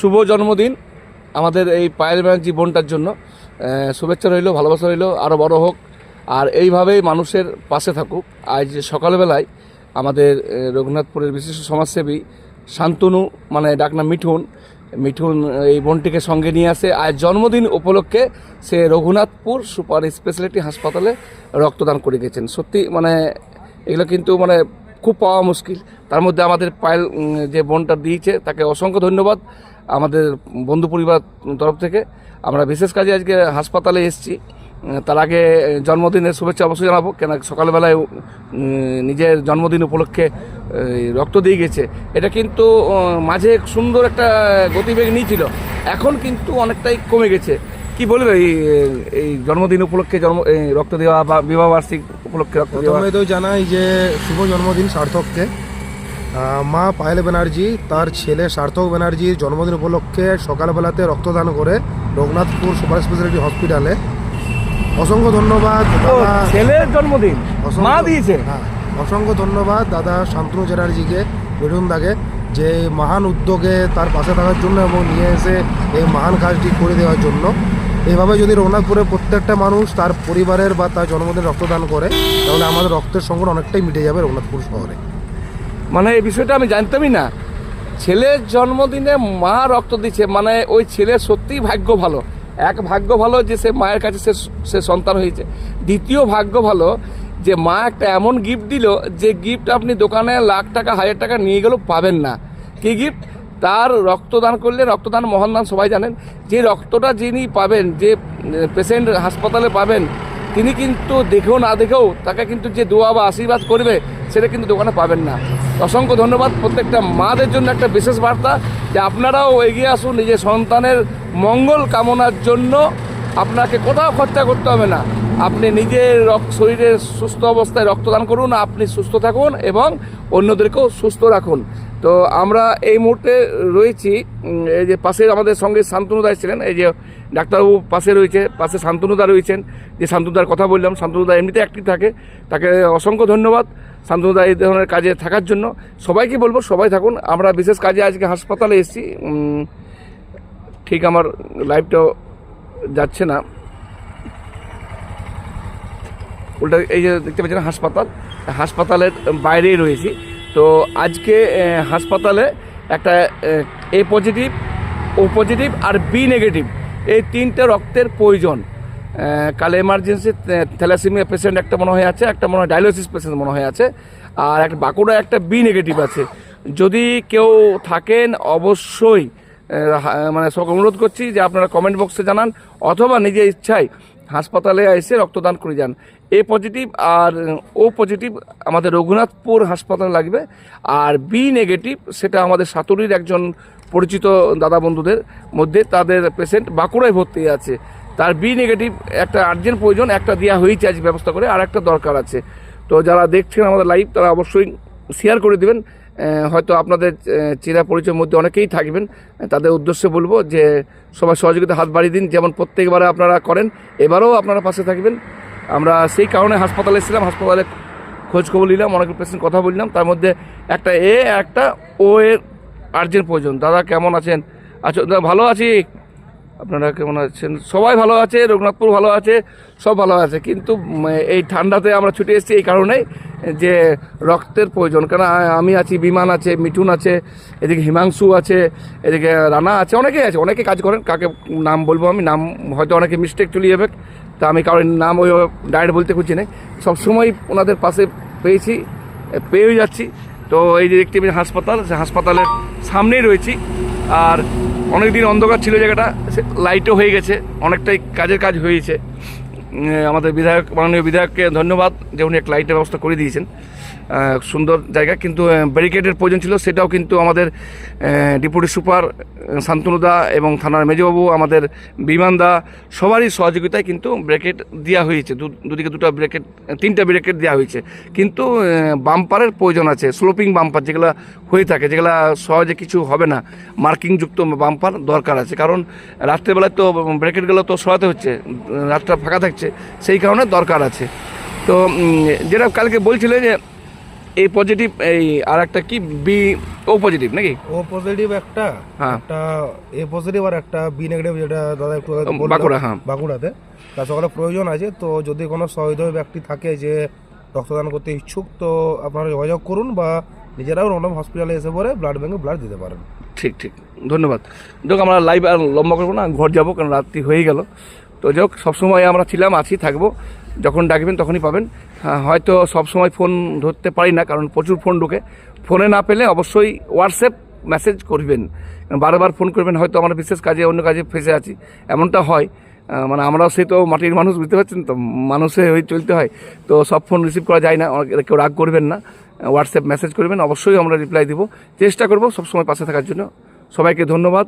শুভ জন্মদিন আমাদের এই পায়েল ব্যানার্জি বোনটার জন্য। শুভেচ্ছা রইল, ভালোবাসা রইল আরও বড় হোক। আর এইভাবেই মানুষের পাশে থাকুক। আজ সকালবেলায় আমাদের রঘুনাথপুরের বিশিষ্ট সমাজসেবী শান্তনু মানে ডাকনা মিঠুন মিঠুন এই বোনটিকে সঙ্গে নিয়ে আসে। আজ জন্মদিন উপলক্ষে সে রঘুনাথপুর সুপার স্পেশালিটি হাসপাতালে রক্তদান করে গেছেন। সত্যি মানে এগুলো কিন্তু মানে খুব পাওয়া মুশকিল। তার মধ্যে আমাদের পায়েল যে বোনটা দিয়েছে, তাকে অসংখ্য ধন্যবাদ। আমাদের বন্ধু পরিবার তরফ থেকে। আমরা বিশেষ কাজে আজকে হাসপাতালে এসেছি। তার আগে জন্মদিনের শুভেচ্ছা অবশ্যই জানাব কেন সকালবেলায় নিজের জন্মদিন উপলক্ষে রক্ত দিয়ে গেছে। এটা কিন্তু মাঝে সুন্দর একটা গতিবেগ নিয়েছিল। এখন কিন্তু অনেকটাই কমে গেছে। কি বলবে এই জন্মদিন উপলক্ষে জন্ম রক্ত দেওয়া বা বিবাহ বার্ষিক উপলক্ষে প্রথমে তো জানাই যে শুভ জন্মদিন সার্থককে। মা পায়েল ব্যানার্জি তার ছেলে সার্থক ব্যানার্জির জন্মদিন উপলক্ষে সকালবেলাতে রক্তদান করে রঘুনাথপুর সুপার স্পেশালিটি হসপিটালে। অসংখ্য ধন্যবাদ ছেলের জন্মদিন? অসংখ্য- মা দিয়েছে? হ্যাঁ অসংখ্য ধন্যবাদ দাদা শান্তনু চ্যাটার্জিকে মিঠুন দাকে যে মহান উদ্যোগে তার পাশে থাকার জন্য এবং নিয়ে এসে এই মহান কাজটি করে দেওয়ার জন্য। এইভাবে যদি রঘুনাথপুরের প্রত্যেকটা মানুষ তার পরিবারের বা তার জন্মদিন রক্তদান করে, তাহলে আমাদের রক্তের সংকট অনেকটাই মিটে যাবে রঘুনাথপুর শহরে। মানে এই বিষয়টা আমি জানতামই না। ছেলের জন্মদিনে মা রক্ত দিচ্ছে মানে ওই ছেলে সত্যিই ভাগ্য ভালো। এক ভাগ্য ভালো যে সে মায়ের কাছে সে সে সন্তান হয়েছে। দ্বিতীয় ভাগ্য ভালো যে মা একটা এমন গিফট দিল, যে গিফট আপনি দোকানে লাখ টাকা, হাজার টাকা নিয়ে গেলেও পাবেন না। কি গিফট তার রক্তদান করলে রক্তদান মহানদান সবাই জানেন। যে রক্তটা যিনি পাবেন, যে পেশেন্ট হাসপাতালে পাবেন, তিনি কিন্তু দেখেও না দেখেও তাকে কিন্তু যে দোয়া বা আশীর্বাদ করবে, সেটা কিন্তু দোকানে পাবেন না। অসংখ্য ধন্যবাদ প্রত্যেকটা মাদের জন্য একটা বিশেষ বার্তা যে আপনারাও এগিয়ে আসুন, নিজের সন্তানের মঙ্গল কামনার জন্য আপনাকে কোথাও খরচা করতে হবে না। আপনি নিজের শরীরের সুস্থ অবস্থায় রক্তদান করুন, আপনি সুস্থ থাকুন এবং অন্যদেরকেও সুস্থ রাখুন। তো আমরা এই মুহূর্তে রয়েছি এই যে পাশে আমাদের সঙ্গে শান্তনুদা ছিলেন, এই যে ডাক্তারবাবু পাশে রয়েছে, পাশে শান্তনুদা রয়েছেন, যে শান্তনুদার কথা বললাম শান্তনুদা এমনিতে অ্যাক্টিভ থাকে, তাকে অসংখ্য ধন্যবাদ শান্তনুদা এই ধরনের কাজে থাকার জন্য। সবাইকে বলব, সবাই থাকুন, আমরা বিশেষ কাজে আজকে হাসপাতালে এসেছি ঠিক আমার লাইভটাও যাচ্ছে না। উল্টা এই যে দেখতে পাচ্ছেন হাসপাতাল, হাসপাতালের বাইরেই রয়েছি। তো আজকে হাসপাতালে একটা, এ পজিটিভ, ও পজিটিভ আর বি নেগেটিভ, এই তিনটে রক্তের প্রয়োজন। কাল এমার্জেন্সি থ্যালাসিমিয়া পেশেন্ট একটা মনে হয় আছে, একটা মনে হয় ডায়ালিসিস পেশেন্ট মনে হয়ে আছে, আর একটা বাঁকুড়া একটা বি নেগেটিভ আছে। যদি কেউ থাকেন, অবশ্যই মানে অনুরোধ করছি যে আপনারা কমেন্ট বক্সে জানান, অথবা নিজের ইচ্ছায় হাসপাতালে এসে রক্তদান করে যান। এ পজিটিভ আর, ও পজিটিভ আমাদের রঘুনাথপুর হাসপাতালে লাগবে। আর বি নেগেটিভ সেটা আমাদের সাতুরির একজন পরিচিত দাদা বন্ধুদের মধ্যে, তাদের পেশেন্ট বাঁকুড়ায় ভর্তি আছে। তার বি নেগেটিভ একটা আর্জেন্ট প্রয়োজন, একটা দেওয়া হয়েছে আজ ব্যবস্থা করে, আর একটা দরকার আছে। তো যারা দেখছেন আমাদের লাইভ তারা অবশ্যই শেয়ার করে দেবেন। হয়তো আপনাদের চিরা চেনা পরিচয়ের মধ্যে অনেকেই থাকবেন। তাদের উদ্দেশ্যে বলব যে সবাই সহযোগিতা হাত বাড়িয়ে দিন, যেমন প্রত্যেকবারে আপনারা করেন, এবারেও আপনারা পাশে থাকবেন। আমরা সেই কারণে হাসপাতালে এসেছিলাম, হাসপাতালে খোঁজখবর নিলাম, অনেক পেশেন্ট কথা বললাম। তার মধ্যে একটা এ একটা ও এর আর্জেন্ট প্রয়োজন। দাদা কেমন আছেন? আচ্ছা ভালো আছি? আপনারা কেমন আছেন? সবাই ভালো আছে, রঘুনাথপুর ভালো আছে, সব ভালো আছে। কিন্তু এই ঠান্ডাতে আমরা ছুটে এসেছি এই কারণেই যে রক্তের প্রয়োজন। আ- আমি আছি, বিমান আছে, মিঠুন আছে, এদিকে হিমাংশু আছে, এদিকে রানা আছে, অনেকেই আছে, অনেকে কাজ করেন, কাকে নাম বলব আমি, নাম হয়তো অনেকে মিস্টেক চলে যাবে তা আমি কারোর নাম ওই ডাইরেক্ট বলতে খুঁজছি না। সবসময় ওনাদের পাশে পেয়েছি পেয়েও যাচ্ছি। তো এই যে দেখতে হাসপাতাল হাসপাতালের সামনেই রয়েছি। আর অনেক দিন অন্ধকার ছিল জায়গাটা লাইটও হয়ে গেছে অনেকটাই কাজের কাজ হয়েছে। আমাদের বিধায়ক, মাননীয় বিধায়ককে ধন্যবাদ যে উনি এক লাইটের ব্যবস্থা করে দিয়েছেন। সুন্দর জায়গা, কিন্তু ব্যারিকেডের প্রয়োজন ছিল, সেটাও কিন্তু আমাদের ডিপুটি সুপার শান্তনুদা এবং থানার মেজবাবু, আমাদের বিমানদা সবারই সহযোগিতায় কিন্তু ব্রেকেট দেওয়া হয়েছে। দুদিকে দুটো ব্রেকেট তিনটা ব্রেকেট দেওয়া হয়েছে। কিন্তু বাম্পারের প্রয়োজন আছে স্লোপিং বাম্পার যেগুলো হয়ে থাকে, যেগুলো সহজে কিছু হবে না। মার্কিংযুক্ত বাম্পার দরকার আছে, কারণ রাত্রেবেলায় তো ব্রেকেটগুলো তো সরাতে হচ্ছে, রাতটা ফাঁকা থাকছে। সেই কারণে দরকার আছে। তো যেটা কালকে বলছিলে যে এই পজিটিভ এই আর একটা কি? বি ও পজিটিভ নাকি? ও পজিটিভ একটা হ্যাঁ। একটা এ পজিটিভ আর একটা বি নেগেটিভ যেটা দাদা একটু বাঁকুড়া, হ্যাঁ। বাঁকুড়াতে। তার সকালে প্রয়োজন আছে তো যদি কোনো সহৃদয় ব্যক্তি থাকে যে রক্তদান করতে ইচ্ছুক তো আপনারা যোগাযোগ করুন বা নিজেরাও রণব হসপিটালে এসে পরে ব্লাড ব্যাঙ্কে ব্লাড দিতে পারেন। ঠিক ঠিক। ধন্যবাদ। যোগ আমরা লাইভ আর লম্বা করব না ঘর যাব কারণ রাত্রি হয়ে গেল। তো যোগ সবসময় আমরা ছিলাম আছি থাকব। যখন ডাকবেন তখনই পাবেন। হ্যাঁ, হয়তো সবসময় ফোন ধরতে পারি না কারণ প্রচুর ফোন ঢোকে। ফোনে না পেলে অবশ্যই হোয়াটসঅ্যাপ মেসেজ করবেন। বারবার ফোন করবেন হয়তো আমরা বিশেষ কাজে অন্য কাজে ফেসে আছি। এমনটা হয়। মানে আমরাও সেই তো মাটির মানুষ বুঝতে পারছেন তো? মানুষে হয়ে চলতে হয়। তো সব ফোন রিসিভ করা যায় না কেউ রাগ করবেন না। হোয়াটসঅ্যাপ মেসেজ করবেন অবশ্যই আমরা রিপ্লাই দিব। চেষ্টা করব সবসময় পাশে থাকার জন্য। সবাইকে ধন্যবাদ।